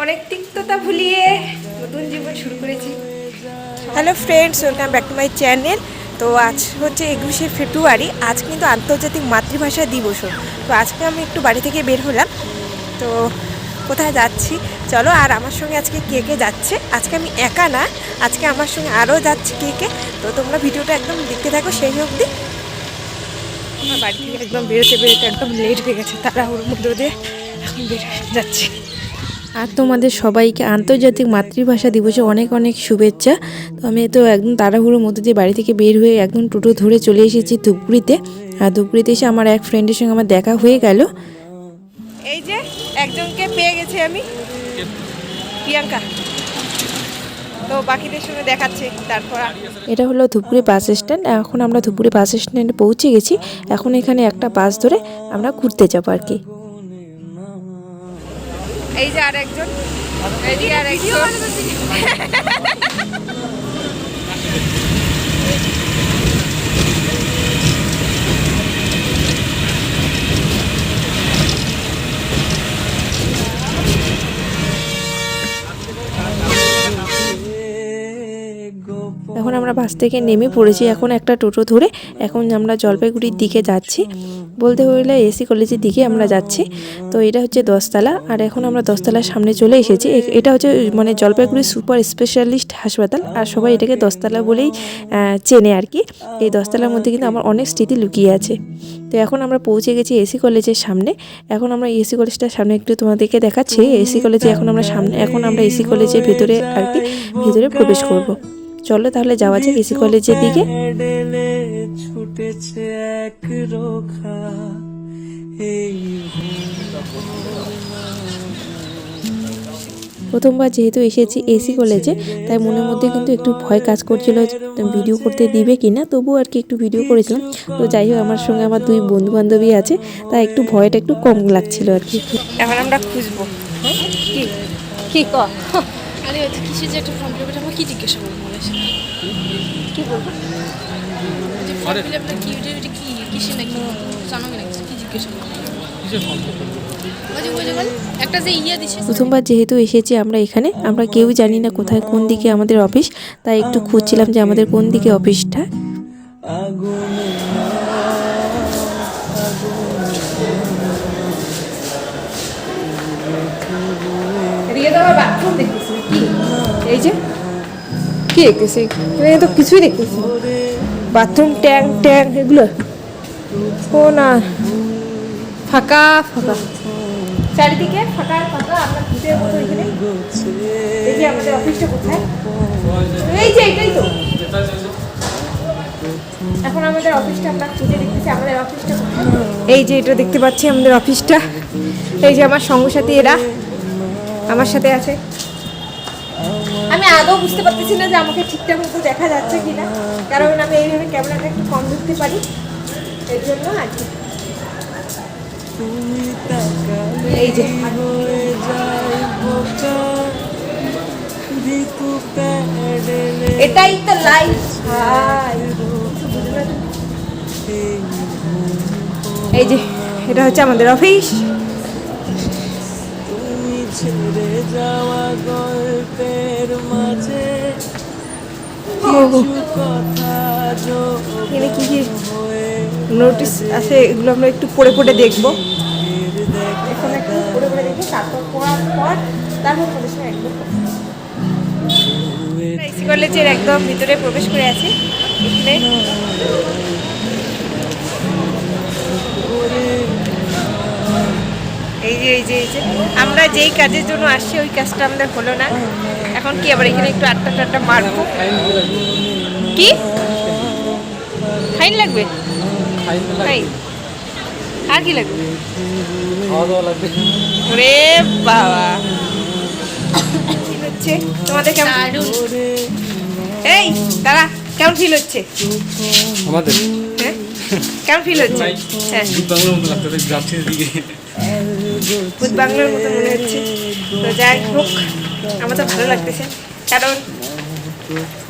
অনেক তিক্ততা ভুলিয়ে নতুন জীবন শুরু করেছি। Hello friends welcome back to my channel তো আজ হচ্ছে একুশে ফেব্রুয়ারি আজ কিন্তু আন্তর্জাতিক মাতৃভাষা দিবসও তো আজকে আমি একটু বাড়ি থেকে বের হলাম। তো কোথায় যাচ্ছি? চলো আর আমার সঙ্গে আজকে কে কে যাচ্ছে? আজকে আমি একা না আজকে আমার সঙ্গে আরও যাচ্ছে কে কে? তো তোমরা ভিডিওটা একদম দেখতে থাকো সেই অবধি। আমার বাড়ি থেকে একদম বেরোতে বেরোতে একদম লেট হয়ে গেছে তাড়াহুড়োর মধ্যে দিয়ে এখন বের হয়ে যাচ্ছি। আর তোমাদের সবাইকে আন্তর্জাতিক মাতৃভাষা দিবসে অনেক অনেক শুভেচ্ছা। তো আমি তো একদম তাড়াহুড়োর মধ্যে দিয়ে বাড়ি থেকে বের হয়ে একদম টোটো ধরে চলে এসেছি ধূপগুড়িতে। আর ধূপগুড়িতে এসে আমার এক ফ্রেন্ডের সঙ্গে আমার দেখা হয়ে গেল। এই যে একজনকে পেয়ে গেছি আমি প্রিয়াঙ্কা। তো বাকিদের সঙ্গে দেখাচ্ছে তারপর এটা হলো ধূপগুড়ি বাস স্ট্যান্ড এখন আমরা ধূপগুড়ি বাস স্ট্যান্ডে পৌঁছে গেছি। এখন এখানে একটা বাস ধরে আমরা ঘুরতে যাব আর কি। এই যে আর একজন এই যে আর একজন বাস থেকে নেমে পড়েছি। এখন একটা টোটো ধরে এখন আমরা জলপাইগুড়ির দিকে যাচ্ছি। বলতে হইলে এসি কলেজের দিকে আমরা যাচ্ছি। তো এটা হচ্ছে দশতলা। আর এখন আমরা দশতলার সামনে চলে এসেছি। এটা হচ্ছে মানে জলপাইগুড়ি সুপার স্পেশালিস্ট হাসপাতাল। আর সবাই এটাকে দশতলা বলেই চেনে আর কি। এই দশতলার মধ্যে কিন্তু আমার অনেক স্মৃতি লুকিয়ে আছে। তো এখন আমরা পৌঁছে গেছি এসি কলেজের সামনে। এখন আমরা এসি কলেজটার সামনে একটু তোমাদেরকে দেখাচ্ছি। এসি কলেজে এখন আমরা সামনে, এখন আমরা এসি কলেজের ভেতরে আর কি, ভেতরে প্রবেশ করব। চলো তাহলে যাওয়া যাক এসি কলেজের দিকে। ছুটেছে এক রোখা এই প্রথমবার যেহেতু এসেছি এসি কলেজে তাই মনের মধ্যে কিন্তু একটু ভয় কাজ করছিল ভিডিও করতে দিবে কি না তবুও আর কি একটু ভিডিও করেছিলাম। তো যাই হোক আমার সঙ্গে আমার দুই বন্ধু বান্ধবী আছে তাই একটু ভয়টা একটু কম লাগছিল আর কি। এখন আমরা খুঁজবো। কি? কি ক? আরে ওই কিসের যে একটা ফর্ম ফিল আমরা কি জিজ্ঞাসা করব বলে কি বলব? যে ফর্ম ফিল আপটা কি ওটা ওটা কি? কিসের নাকি? জানো কি নাকি? কি জিজ্ঞাসা করব? ইয়ে প্রথমবার যেহেতু এসেছি আমরা এখানে আমরা কেউ জানি না কোথায় কোন দিকে আমাদের অফিস তাই একটু খুঁজছিলাম যে আমাদের কোন দিকে অফিসটা বাথরুম এই যে, কি দেখতেছি? এখানে তো কিছুই দেখতেছি বাথরুম ট্যাঙ্ক ট্যাঙ্ক এগুলো। ও না, ফাঁকা ফাঁকা। চারিদিকে ফাঁকা ফাঁকা, আমরা এখানে। দেখি আমাদের অফিসটা কোথায়? এই যে এটাই তো। এখন আমাদের অফিসটা আমরা খুঁজে দেখতেছি, আমাদের অফিসটা এই যে এটা দেখতে পাচ্ছি আমাদের অফিসটা। এই যে আমার সঙ্গ সাথী এরা। আমার সাথে আছে। আমি আদৌ বুঝতে পারতেছি না যে আমাকে ঠিকঠাক মতো দেখা যাচ্ছে কিনা। কারণ আমি এইভাবে ক্যামেরাটা একটু কম ধরতে পারি। এর জন্য আর কি। এই যে। এটাই তো লাইফ এই যে, এটা হচ্ছে আমাদের অফিস ছেড়ে যাওয়া গল্পের মাঝে এখানে কি কি নোটিস আছে এগুলো আমরা একটু পড়ে পড়ে দেখব। এখন একটু পড়ে পড়ে দেখি তারপর পড়ার পর তারপর একদম এসি কলেজের একদম ভিতরে প্রবেশ করে আছি এখানে। এই যে এই যে এই যে। আমরা যেই কাজের জন্য আসছি ওই কাজটা আমাদের হলো না। এখন কি আবার এখানে একটু আটটা টাট্টা মারবো? কি? ফাইন লাগবে? তাই আর কি লাগবে? ওরে বাবা। হচ্ছে? তোমাদের কেমন? এই দাঁড়া কেমন ফিল হচ্ছে? আমাদের? হ্যাঁ? কেমন ফিল হচ্ছে? হ্যাঁ। ভূত বাংলার মতো মনে হচ্ছে। তো যাই হোক, আমার তো ভালো লাগতেছে। কারণ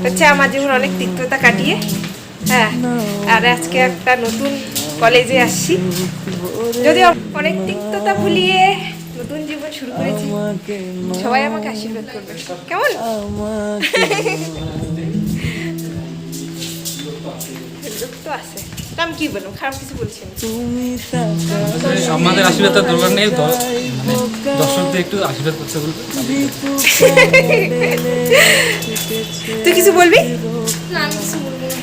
হচ্ছে আমার জীবন অনেক তিক্ততা কাটিয়ে হ্যাঁ আর আজকে একটা নতুন কলেজে আসছি। যদিও অনেক তিক্ততা ভুলিয়ে নতুন জীবন শুরু করেছি। সবাই আমাকে আশীর্বাদ করবে। কেমন? লোক তো আছে আমি কি বলব খারাপ কিছু বলছি না তুমি তাকালে আমাদের আশীর্বাদ তার দরকার নেই মানে দর্শকদের একটু আশীর্বাদ করতে বলবে। তুই কিছু বলবি? না আমি কিছু বলব না।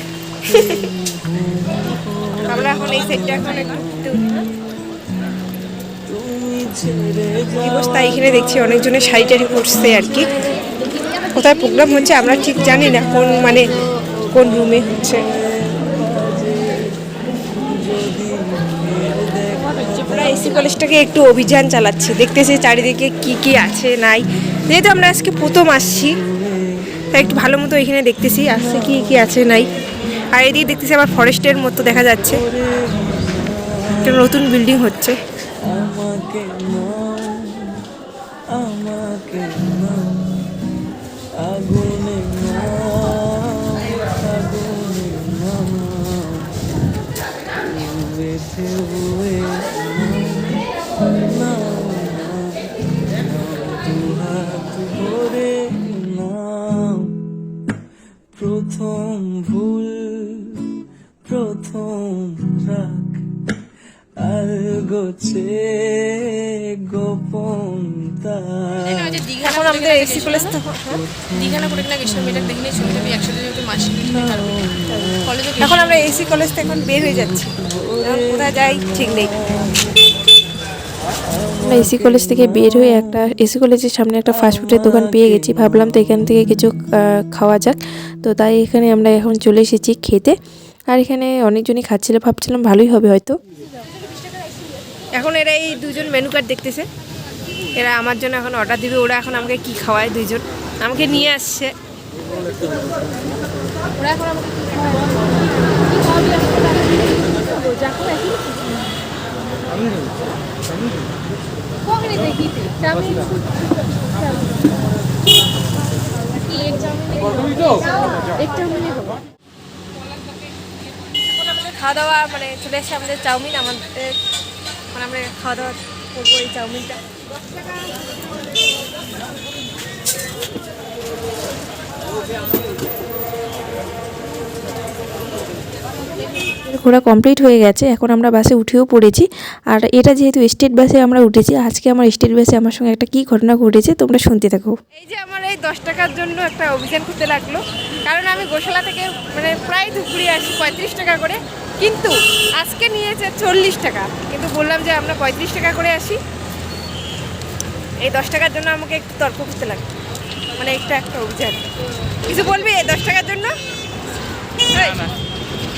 আমরা এখন এই সেটটা এখন একটু ঘুরতে অবস্থা? এখানে দেখছি অনেকজনের শাড়ি টাড়ি পরছে আর কি। কোথায় প্রোগ্রাম হচ্ছে আমরা ঠিক জানি না কোন মানে কোন রুমে হচ্ছে। আমরা এসি কলেজটাকে একটু অভিযান চালাচ্ছি। দেখতেছি চারিদিকে কি কি আছে, নাই। যেহেতু আমরা আজকে প্রথম আসছি, তাই একটু ভালো মতো এখানে দেখতেছি, আসছে কি কি আছে, নাই। আর এদিকে দেখতেছি আবার ফরেস্টের মতো দেখা যাচ্ছে। একটা নতুন বিল্ডিং হচ্ছে। প্রথম ভুল প্রথম রাগ। আর গোছে গোপন এখন আমাদের এসি কলেজ তো দীঘা না করে কিনা গেছিলাম এটা দেখে নিয়ে ছবি টবি একসাথে যেহেতু মাসি কলেজে এখন আমরা এসি কলেজ থেকে এখন বের হয়ে যাচ্ছি। কোথায় যাই ঠিক নেই। আমরা এসি কলেজ থেকে বের হয়ে একটা এসি কলেজের সামনে একটা ফাস্টফুডের দোকান পেয়ে গেছি। ভাবলাম তো এখান থেকে কিছু খাওয়া যাক। তো তাই এখানে আমরা এখন চলে এসেছি খেতে। আর এখানে অনেকজনই খাচ্ছিল ভাবছিলাম ভালোই হবে হয়তো। এখন এরা এই দুজন মেনু কার্ড দেখতেছে। এরা আমার জন্য এখন অর্ডার দিবে ওরা এখন আমাকে কি খাওয়ায় দুইজন। আমাকে নিয়ে আসছে। ওরা এখন আমাকে কি খাওয়া দাওয়া মানে চলে এসে আমাদের চাউমিন। আমাদের মানে আমরা খাওয়া দাওয়া করব এই চাউমিনটা। ঘোরা কমপ্লিট হয়ে গেছে এখন আমরা বাসে উঠেও পড়েছি। আর এটা যেহেতু স্টেট বাসে আমরা উঠেছি আজকে আমার স্টেট বাসে আমার সঙ্গে একটা কী ঘটনা ঘটেছে তোমরা শুনতে থাকো। এই যে আমার এই দশ টাকার জন্য একটা অভিযান করতে লাগল কারণ আমি গোশালা থেকে মানে প্রায় ধুপুরি আসি পঁয়ত্রিশ টাকা করে কিন্তু আজকে নিয়েছে চল্লিশ টাকা। কিন্তু বললাম যে আমরা পঁয়ত্রিশ টাকা করে আসি। এই দশ টাকার জন্য আমাকে একটু তর্ক করতে লাগল মানে একটা একটা অভিযান। কিছু বলবি এই দশ টাকার জন্য?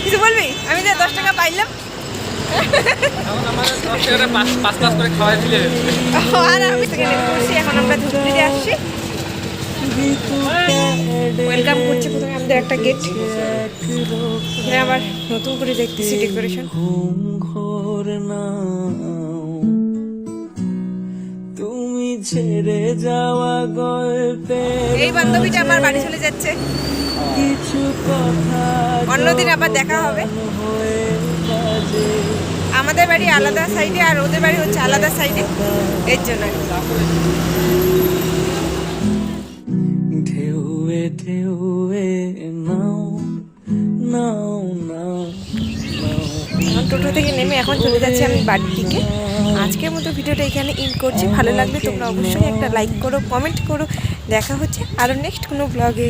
কিছু বলবি? আমি যে দশ টাকা পাইলাম। এখন আমরা আসছি। ওয়েলকাম করছি প্রথমে আমাদের একটা গেট এখানে আবার নতুন করে দেখতেছি ডেকোরেশন তুমি ছেড়ে যাওয়া গল্পে এই বান্ধবীটা আমার বাড়ি চলে যাচ্ছে। অন্যদিন আবার দেখা হবে। আমাদের বাড়ি আলাদা সাইডে আর ওদের বাড়ি হচ্ছে আলাদা সাইডে। এর জন্য। আর কি। ঢেউয়ে ঢেউয়ে নাও নাও নাও নাও। টোটো থেকে নেমে এখন চলে যাচ্ছি আমি বাড়ির দিকে আজকের মতো ভিডিওটা এখানে ইন করছি। ভালো লাগলে তোমরা অবশ্যই একটা লাইক করো কমেন্ট করো। দেখা হচ্ছে আরও নেক্সট কোনো ব্লগে